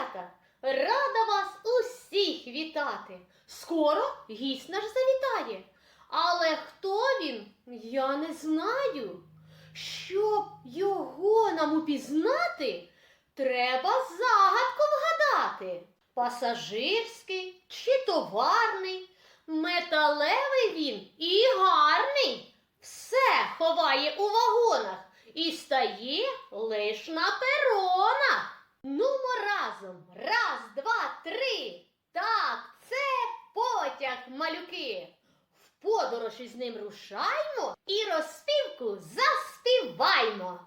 малята! Рада вас усіх вітати! Скоро гість наш завітає. Але хто він, я не знаю. Щоб його нам упізнати, треба загадку вгадати. Пасажирський чи товарний, металевий він і гарний. Все ховає у вагонах і стає лиш на перонах. Нумо разом. Раз, два, три. Так, це потяг, малюки. В подорож із ним рушаймо і розспівку заспіваймо.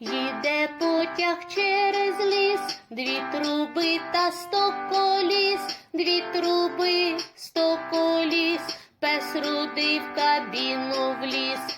Їде потяг через ліс, дві труби та сто коліс, дві труби, сто коліс, пес рудий в кабіну вліз.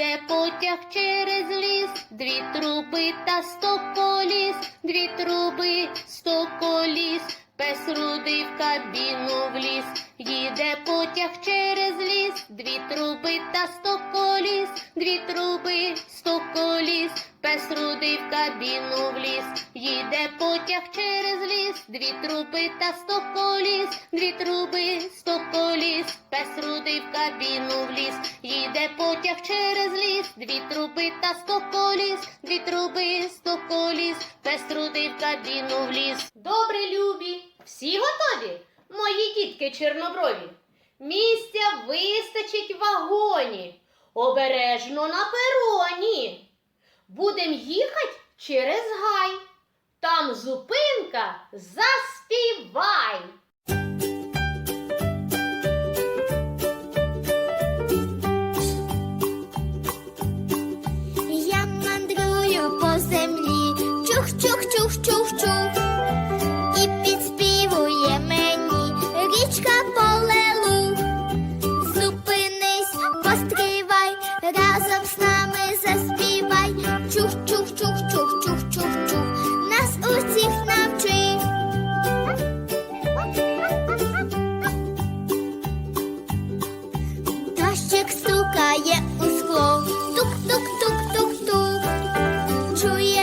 Їде потяг через ліс, дві труби та сто коліс, дві труби, сто коліс, пес рудий в кабіну вліз. Їде потяг через ліс, дві труби та сто коліс, дві труби, сто коліс, пес рудий в кабіну вліз. Їде потяг через ліс, дві труби та сто коліс, дві труби, сто коліс, пес рудий в кабіну вліз. Їде потяг через ліс, дві труби та сто коліс, дві труби, сто коліс, пес рудий в кабіну вліз. Добре, любі, всі готові? Мої дітки чорноброві. Місця вистачить в вагоні, обережно на пероні. Будем їхать через гай. Там зупинка заспівай.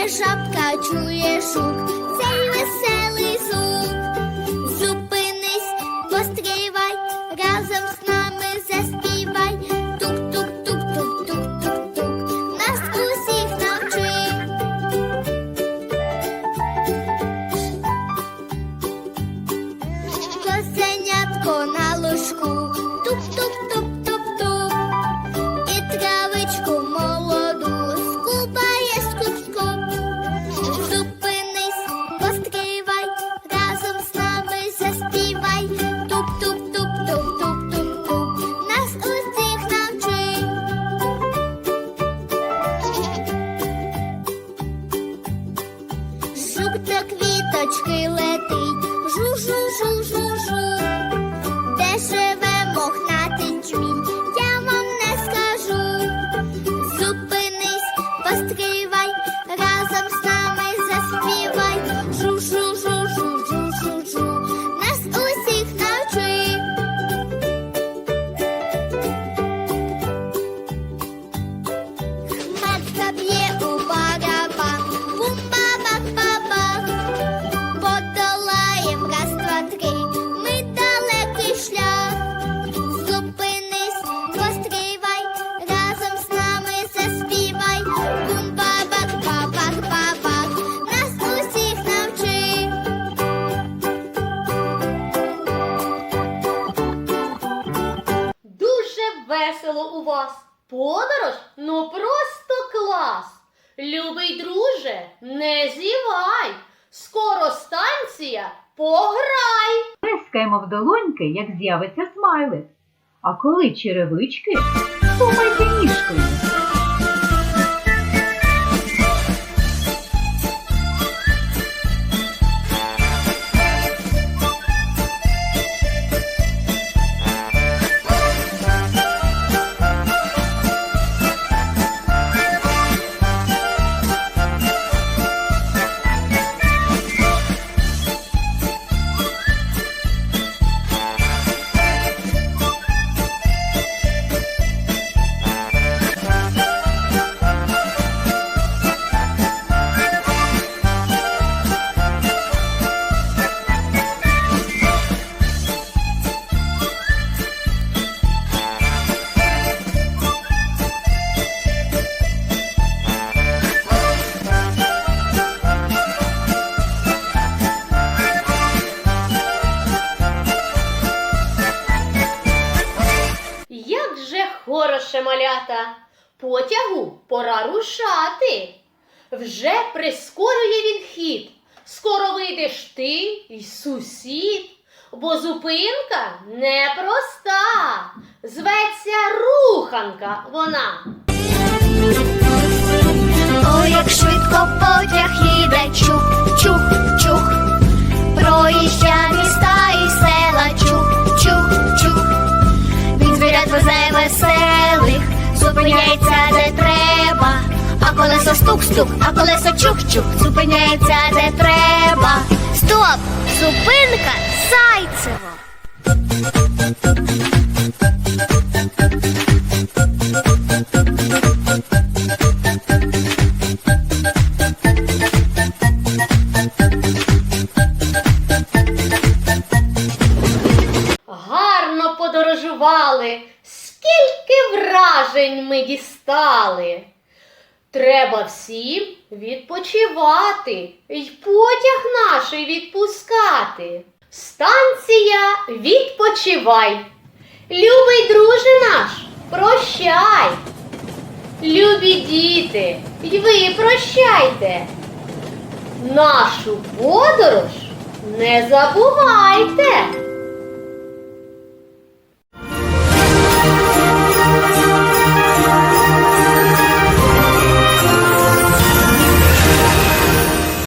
Жабка, чує жук, цей веселий квіточки летить, жу-жу-жу-жу-жу. Подорож? Ну просто клас. Любий друже, не зівай. Скоро станція пограй. Плескаємо в долоньки, як з'явиться смайлик. А коли черевички, сумайте ніжкою. Потягу пора рушати. Вже прискорює він хід. Скоро вийдеш ти й сусід, бо зупинка непроста. Зветься руханка вона. Ой, як швидко потяг їде, чух, чух, чух. Проїжджа міста колесо стук-стук, а колесо чух-чух, зупиняється де треба. Стоп! Зупинка Зайцево! Гарно подорожували, скільки вражень ми дістали. Треба всім відпочивати й потяг наш відпускати. Станція відпочивай. Любий друже наш, прощай. Любі діти, й ви прощайте. Нашу подорож не забувайте.